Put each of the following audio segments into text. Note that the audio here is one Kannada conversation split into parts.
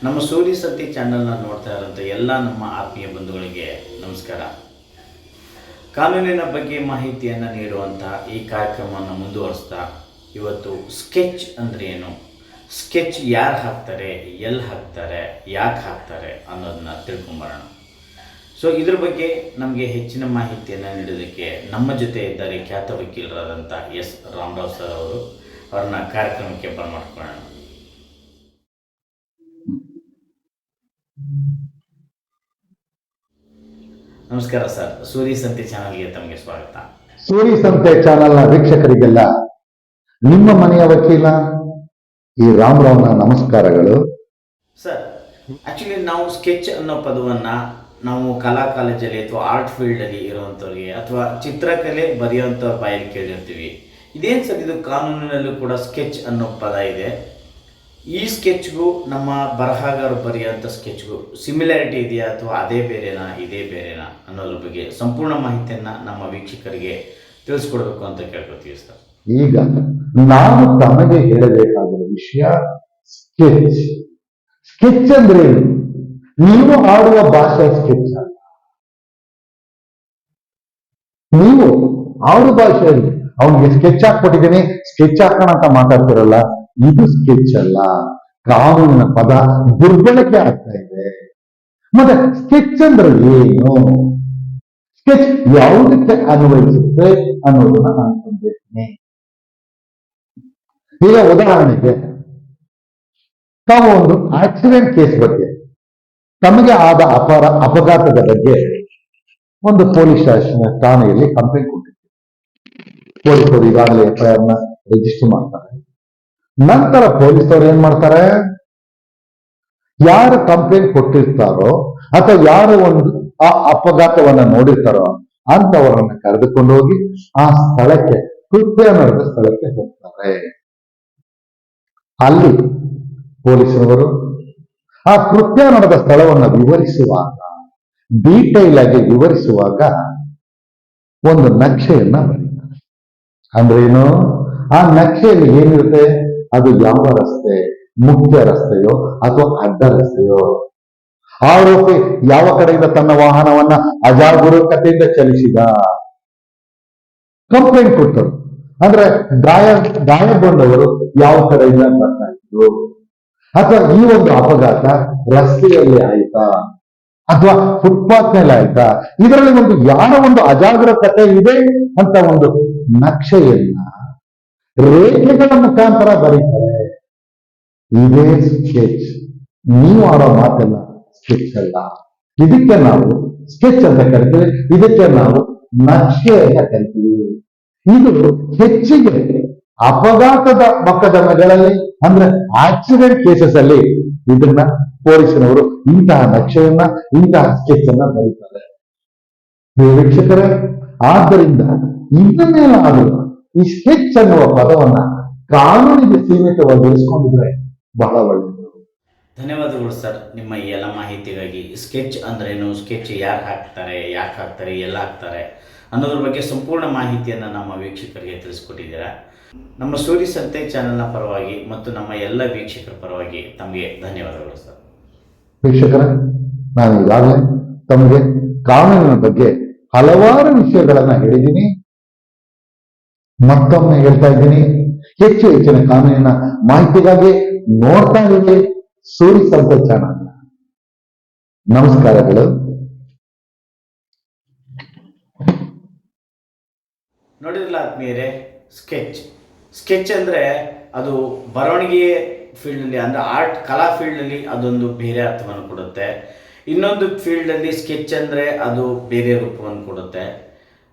ನಮ್ಮ ಸೂರ್ಯ ಸತ್ಯ ಚಾನೆಲ್ನ ನೋಡ್ತಾ ಇರೋಂಥ ಎಲ್ಲ ನಮ್ಮ ಆತ್ಮೀಯ ಬಂಧುಗಳಿಗೆ ನಮಸ್ಕಾರ. ಕಾನೂನಿನ ಬಗ್ಗೆ ಮಾಹಿತಿಯನ್ನು ನೀಡುವಂಥ ಈ ಕಾರ್ಯಕ್ರಮವನ್ನು ಮುಂದುವರಿಸ್ತಾ ಇವತ್ತು ಸ್ಕೆಚ್ ಅಂದರೆ ಏನು? ಸ್ಕೆಚ್ ಯಾರು ಹಾಕ್ತಾರೆ ಎಲ್ಲಿ ಹಾಕ್ತಾರೆ, ಯಾಕೆ ಹಾಕ್ತಾರೆ ಅನ್ನೋದನ್ನ ತಿಳ್ಕೊಂಬರೋಣ. ಸೊ ಇದ್ರ ಬಗ್ಗೆ ನಮಗೆ ಹೆಚ್ಚಿನ ಮಾಹಿತಿಯನ್ನು ನೀಡೋದಕ್ಕೆ ನಮ್ಮ ಜೊತೆ ಇದ್ದಾರೆ ಖ್ಯಾತ ವಕೀಲರಾದಂಥ ಎಸ್. ರಾಮರಾವ್ ಸರ್ ಅವರು. ಅವ್ರನ್ನ ಕಾರ್ಯಕ್ರಮಕ್ಕೆ ಬರಮಾಡ್ಕೊಳ್ಳೋಣ ನಮಸ್ಕಾರ ಸರ್. ಸೂರ್ಯ ಸಂತೆ ಚಾನಲ್ಗೆ ತಮಗೆ ಸ್ವಾಗತ. ಸೂರಿ ಸಂತೆ ಚಾನಲ್ನ ವೀಕ್ಷಕರಿಗೆಲ್ಲ ನಿಮ್ಮ ಮನೆಯ ವಕೀಲ ಈ ರಾಮರಾವ್ನ ನಮಸ್ಕಾರಗಳು. ಸರ್ ಆಕ್ಚುಲಿ ನಾವು ಸ್ಕೆಚ್ ಅನ್ನೋ ಪದವನ್ನ ನಾವು ಕಲಾ ಕಾಲೇಜಲ್ಲಿ ಅಥವಾ ಆರ್ಟ್ ಫೀಲ್ಡಲ್ಲಿ ಇರುವಂಥವ್ರಿಗೆ ಅಥವಾ ಚಿತ್ರಕಲೆ ಬರೆಯುವಂಥವ್ರ ಬಾಯಲ್ಲಿ ಕೇಳಿರ್ತೀವಿ. ಇದೇನು ಸರ್ ಇದು ಕಾನೂನಿನಲ್ಲೂ ಕೂಡ ಸ್ಕೆಚ್ ಅನ್ನೋ ಪದ ಇದೆ. ಈ ಸ್ಕೆಚ್ಗೂ ನಮ್ಮ ಬರಹಗಾರರು ಬರೆಯುವಂಥ ಸ್ಕೆಚ್ಗೂ ಸಿಮಿಲಾರಿಟಿ ಇದೆಯಾ ಅಥವಾ ಅದೇ ಬೇರೆನಾ, ಇದೇ ಬೇರೆನಾ ಅನ್ನೋದ್ರ ಬಗ್ಗೆ ಸಂಪೂರ್ಣ ಮಾಹಿತಿಯನ್ನು ನಮ್ಮ ವೀಕ್ಷಕರಿಗೆ ತಿಳಿಸ್ಕೊಡ್ಬೇಕು ಅಂತ ಕೇಳ್ಕೊತೀವಿ ಸರ್. ಈಗ ನಾನು ತಮಗೆ ಹೇಳಬೇಕಾದ ವಿಷಯ ಸ್ಕೆಚ್. ಸ್ಕೆಚ್ ಅಂದ್ರೆ? ನೀವು ಆಡುವ ಭಾಷೆ ಸ್ಕೆಚ್ ನೀವು ಆಡು ಭಾಷೆಯಲ್ಲಿ ಅವನಿಗೆ ಸ್ಕೆಚ್ ಹಾಕ್ಬಿಟ್ಟಿದ್ದೀನಿ ಸ್ಕೆಚ್ ಹಾಕೋಣ ಅಂತ ಮಾತಾಡ್ತಿರಲ್ಲ, ಇದು ಸ್ಕೆಚ್ ಅಲ್ಲ. ಕಾನೂನಿನ ಪದ ದುರ್ಬಳಕೆ ಆಗ್ತಾ ಇದೆ. ಮತ್ತೆ ಸ್ಕೆಚ್ ಅಂದ್ರೆ ಏನು? ಸ್ಕೆಚ್ ಯಾವುದಕ್ಕೆ ಅನ್ವಯಿಸುತ್ತೆ ಅನ್ನೋದನ್ನ ನಾನು ತಂದಿರ್ತೀನಿ ಈಗ ಉದಾಹರಣೆಗೆ, ತಾವು ಒಂದು ಆಕ್ಸಿಡೆಂಟ್ ಕೇಸ್ ಬಗ್ಗೆ ತಮಗೆ ಆದ ಅಪಾರ ಅಪಘಾತದ ಬಗ್ಗೆ ಒಂದು ಪೊಲೀಸ್ ಸ್ಟೇಷನ್ ಠಾಣೆಯಲ್ಲಿ ಕಂಪ್ಲೇಂಟ್ ಕೊಟ್ಟಿದ್ದೀವಿ ಪೊಲೀಸರು ಈಗಾಗಲೇ ನ ರಿಜಿಸ್ಟರ್ ಮಾಡ್ತಾರೆ. ನಂತರ ಪೊಲೀಸರು ಏನ್ ಮಾಡ್ತಾರೆ? ಯಾರು ಕಂಪ್ಲೇಂಟ್ ಕೊಟ್ಟಿರ್ತಾರೋ ಅಥವಾ ಯಾರು ಒಂದು ಆ ಅಪಘಾತವನ್ನ ನೋಡಿರ್ತಾರೋ ಅಂತವರನ್ನ ಕರೆದುಕೊಂಡು ಹೋಗಿ ಆ ಸ್ಥಳಕ್ಕೆ, ಕೃತ್ಯ ನಡೆದ ಸ್ಥಳಕ್ಕೆ ಹೋಗ್ತಾರೆ. ಅಲ್ಲಿ ಪೊಲೀಸರವರು ಆ ಕೃತ್ಯ ನಡೆದ ಸ್ಥಳವನ್ನ ವಿವರಿಸುವಾಗ ಡೀಟೈಲ್ ಆಗಿ ವಿವರಿಸುವಾಗ ಒಂದು ನಕ್ಷೆಯನ್ನ ಬರೀತಾರೆ. ಅಂದ್ರೆ ಏನು? ಆ ನಕ್ಷೆಯಲ್ಲಿ ಏನಿರುತ್ತೆ? ಅದು ಯಾವ ರಸ್ತೆ? ಮುಖ್ಯ ರಸ್ತೆಯೋ ಅಥವಾ ಅಡ್ಡ ರಸ್ತೆಯೋ? ಆರೋಪಿ ಯಾವ ಕಡೆಯಿಂದ ತನ್ನ ವಾಹನವನ್ನ ಅಜಾಗರೂಕತೆಯಿಂದ ಚಲಿಸಿದ? ಕಂಪ್ಲೇಂಟ್ ಕೊಟ್ಟರು. ಅಂದ್ರೆ ಗಾಯ ಗಾಯಗೊಂಡವರು ಯಾವ ಕಡೆಯಿಂದ ಬರ್ತಾ ಇದ್ರು? ಅಥವಾ ಈ ಒಂದು ಅಪಘಾತ ರಸ್ತೆಯಲ್ಲಿ ಆಯ್ತಾ? ಅಥವಾ ಫುಟ್ಪಾತ್ ಮೇಲೆ ಆಯ್ತಾ? ಇದರಲ್ಲಿ ಒಂದು ಯಾರ ಒಂದು ಅಜಾಗರೂಕತೆ ಇದೆ ಅಂತ ಒಂದು ನಕ್ಷೆಯನ್ನ ರೇಖೆಗಳ ಮುಖಾಂತರ ಬರೀತಾರೆ. ಇದೇ ಸ್ಕೆಚ್ ನೀವು ಆಡೋ ಮಾತೆಲ್ಲ ಸ್ಕೆಚ್ ಅಲ್ಲ. ಇದಕ್ಕೆ ನಾವು ಸ್ಕೆಚ್ ಅಂತ ಕರಿತೀವಿ. ಇದಕ್ಕೆ ನಾವು ನಕ್ಷೆ ಅಂತ ಕರಿತೀವಿ. ಇದು ಹೆಚ್ಚಿಗೆ ಅಪಘಾತದ ಮೊಕದ್ದಮೆಗಳಲ್ಲಿ, ಅಂದ್ರೆ ಆಕ್ಸಿಡೆಂಟ್ ಕೇಸಸ್ ಅಲ್ಲಿ ಇದನ್ನ ಪೊಲೀಸರವರು ಇಂತಹ ನಕ್ಷೆಯನ್ನ, ಇಂತಹ ಸ್ಕೆಚ್ ಅನ್ನ ಬರೀತಾರೆ ವೀಕ್ಷಕರೇ, ಆದ್ದರಿಂದ ಇನ್ನಮೇಲಾದರೂ ಈ ಸ್ಕೆಚ್ ಅನ್ನುವ ಪದವನ್ನ ಕಾನೂನಿಗೆ ಸೀಮಿತವಾಗಿರಿಸಿಕೊಂಡಿದ್ರೆ ಬಹಳ ಒಳ್ಳೆಯದು. ಧನ್ಯವಾದಗಳು ಸರ್, ನಿಮ್ಮ ಈ ಎಲ್ಲ ಮಾಹಿತಿಗಾಗಿ. ಸ್ಕೆಚ್ ಅಂದ್ರೇನು? ಸ್ಕೆಚ್ ಯಾರು ಹಾಕ್ತಾರೆ, ಯಾಕೆ ಹಾಕ್ತಾರೆ, ಎಲ್ಲ ಹಾಕ್ತಾರೆ ಅನ್ನೋದ್ರ ಬಗ್ಗೆ ಸಂಪೂರ್ಣ ಮಾಹಿತಿಯನ್ನು ನಮ್ಮ ವೀಕ್ಷಕರಿಗೆ ತಿಳಿಸ್ಕೊಟ್ಟಿದ್ದೀರಾ? ನಮ್ಮ ಸ್ಟೋರಿ ಸಂತೆ ಚಾನೆಲ್ನ ಪರವಾಗಿ ಮತ್ತು ನಮ್ಮ ಎಲ್ಲ ವೀಕ್ಷಕರ ಪರವಾಗಿ ತಮಗೆ ಧನ್ಯವಾದಗಳು ಸರ್. ವೀಕ್ಷಕರ ನಾನು ಈಗಾಗಲೇ ತಮಗೆ ಕಾನೂನಿನ ಬಗ್ಗೆ ಹಲವಾರು ವಿಷಯಗಳನ್ನ ಹೇಳಿದ್ದೀನಿ. ಮತ್ತೊಮ್ಮೆ ಹೇಳ್ತಾ ಇದ್ದೀನಿ ಹೆಚ್ಚು ಹೆಚ್ಚಿನ ಕಾನೂನಿನ ಮಾಹಿತಿಗಾಗಿ ನೋಡ್ತಾ ಇರಿ ಸೂರಿ ಸಂತೆ ಚಾನಲ್. ನಮಸ್ಕಾರಗಳು ನೋಡಿದ್ರಲ್ಲ ಆತ್ಮೀಯರೇ ಸ್ಕೆಚ್. ಸ್ಕೆಚ್ ಅಂದರೆ ಅದು ಬರವಣಿಗೆ ಫೀಲ್ಡಲ್ಲಿ ಅಂದರೆ ಆರ್ಟ್ ಕಲಾ ಫೀಲ್ಡಲ್ಲಿ ಅದೊಂದು ಬೇರೆ ಅರ್ಥವನ್ನು ಕೊಡುತ್ತೆ. ಇನ್ನೊಂದು ಫೀಲ್ಡಲ್ಲಿ ಸ್ಕೆಚ್ ಅಂದರೆ ಅದು ಬೇರೆ ರೂಪವನ್ನು ಕೊಡುತ್ತೆ.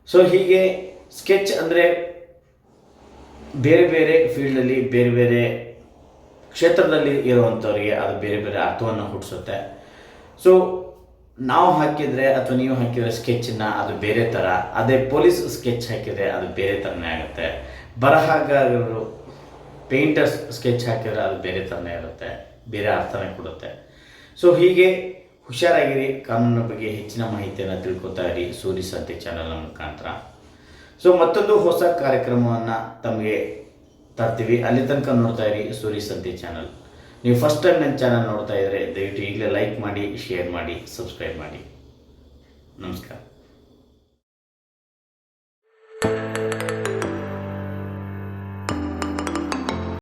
ಸೊ ಹೀಗೆ ಸ್ಕೆಚ್ ಅಂದರೆ ಬೇರೆ ಬೇರೆ ಫೀಲ್ಡಲ್ಲಿ ಬೇರೆ ಬೇರೆ ಕ್ಷೇತ್ರದಲ್ಲಿ ಇರುವಂಥವ್ರಿಗೆ ಅದು ಬೇರೆ ಬೇರೆ ಅರ್ಥವನ್ನು ಹುಟ್ಟಿಸುತ್ತೆ. ಸೊ ನಾವು ಹಾಕಿದರೆ ಅಥವಾ ನೀವು ಹಾಕಿದರೆ ಸ್ಕೆಚ್ಚನ್ನ ಅದು ಬೇರೆ ಥರ ಅದೇ ಪೊಲೀಸ್ ಸ್ಕೆಚ್ ಹಾಕಿದರೆ ಅದು ಬೇರೆ ಥರನೇ ಆಗುತ್ತೆ. ಬರಹಗಾರರು ಪೇಂಟರ್ಸ್ ಸ್ಕೆಚ್ ಹಾಕಿದರೆ ಅದು ಬೇರೆ ಥರನೇ ಇರುತ್ತೆ, ಬೇರೆ ಅರ್ಥನೇ ಕೊಡುತ್ತೆ. ಸೊ ಹೀಗೆ ಹುಷಾರಾಗಿರಿ, ಕಾನೂನಿನ ಬಗ್ಗೆ ಹೆಚ್ಚಿನ ಮಾಹಿತಿಯನ್ನು ತಿಳ್ಕೊತಾ ಇರಿ. ಸೂರಿ ಸಂತೆ ಚಾನಲ್ನ ಮುಖಾಂತರ. ಸೊ ಮತ್ತೊಂದು ಹೊಸ ಕಾರ್ಯಕ್ರಮವನ್ನು ತಮಗೆ ತರ್ತೀವಿ. ಅಲ್ಲಿ ತನಕ ನೋಡ್ತಾ ಇರಿ ಸೂರಿ ಸಂತೆ ಚಾನಲ್ ನೀವು ಫಸ್ಟ್ ಟೈಮ್ ನನ್ನ ಚಾನಲ್ ನೋಡ್ತಾ ಇದ್ದರೆ ದಯವಿಟ್ಟು ಈಗಲೇ ಲೈಕ್ ಮಾಡಿ ಶೇರ್ ಮಾಡಿ ಸಬ್ಸ್ಕ್ರೈಬ್ ಮಾಡಿ. ನಮಸ್ಕಾರ.